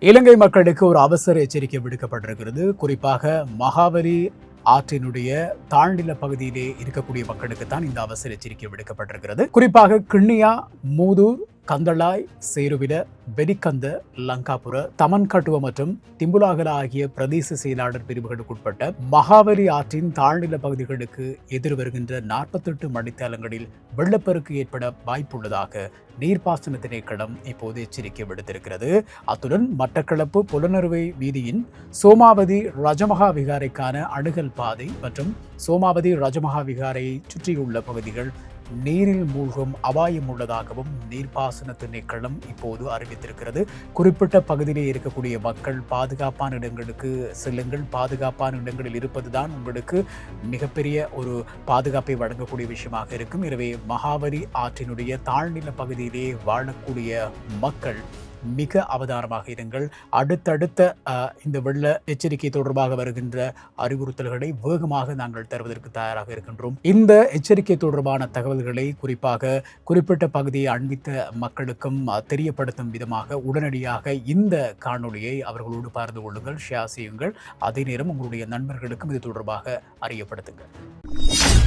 இலங்கை மக்களுக்கு ஒரு அவசர எச்சரிக்கை விடுக்கப்பட்டிருக்கிறது. குறிப்பாக மகாவலி ஆற்றினுடைய தாழ்நில பகுதியிலே இருக்கக்கூடிய மக்களுக்கு தான் இந்த அவசர எச்சரிக்கை விடுக்கப்பட்டிருக்கிறது. குறிப்பாக கிண்ணியா மூதூர் கந்தளாய் சேருவிட வெடிக்கந்த லங்காபுர தமன்கட்டுவ மற்றும் திம்புலாகல ஆகிய பிரதேச செயலாளர் பிரிவுகளுக்குட்பட்ட மகாவரி ஆற்றின் தாழ்நில பகுதிகளுக்கு எதிர் வருகின்ற நாற்பத்தெட்டு மணித்தேலங்களில் வெள்ளப்பெருக்கு ஏற்பட வாய்ப்புள்ளதாக நீர்ப்பாசன திணைக்களம் இப்போது எச்சரிக்கை விடுத்திருக்கிறது. அத்துடன் மட்டக்களப்பு புலனறுவை வீதியின் சோமாவதி ரஜமகா விகாரைக்கான அணுகல் பாதை மற்றும் சோமாவதி ரஜமகா விகாரையை சுற்றியுள்ள பகுதிகள் நீரில் மூழ்கும் அபாயம் உள்ளதாகவும் நீர்ப்பாசன திணைக்களம் இப்போது அறிவித்திருக்கிறது. குறிப்பிட்ட பகுதியிலே இருக்கக்கூடிய மக்கள் பாதுகாப்பான இடங்களுக்கு செல்லுங்கள். பாதுகாப்பான இடங்களில் இருப்பதுதான் உங்களுக்கு மிகப்பெரிய ஒரு பாதுகாப்பை வழங்கக்கூடிய விஷயமாக இருக்கும். எனவே மகாவரி ஆற்றினுடைய தாழ்நில பகுதியிலே வாழக்கூடிய மக்கள் மிக அவதாரமாக இருங்கள். அடுத்தடுத்த இந்த வெள்ள எச்சரிக்கை தொடர்பாக வருகின்ற அறிவுறுத்தல்களை வேகமாக நாங்கள் தருவதற்கு தயாராக இருக்கின்றோம். இந்த எச்சரிக்கை தொடர்பான தகவல்களை குறிப்பாக குறிப்பிட்ட பகுதியை அண்மித்த மக்களுக்கும் தெரியப்படுத்தும் விதமாக உடனடியாக இந்த காணொளியை அவர்களோடு பகிர்ந்து கொள்ளுங்கள் ஷேர் செய்யுங்கள். அதே நேரம் உங்களுடைய நண்பர்களுக்கும் இது தொடர்பாக அறியப்படுத்துங்கள்.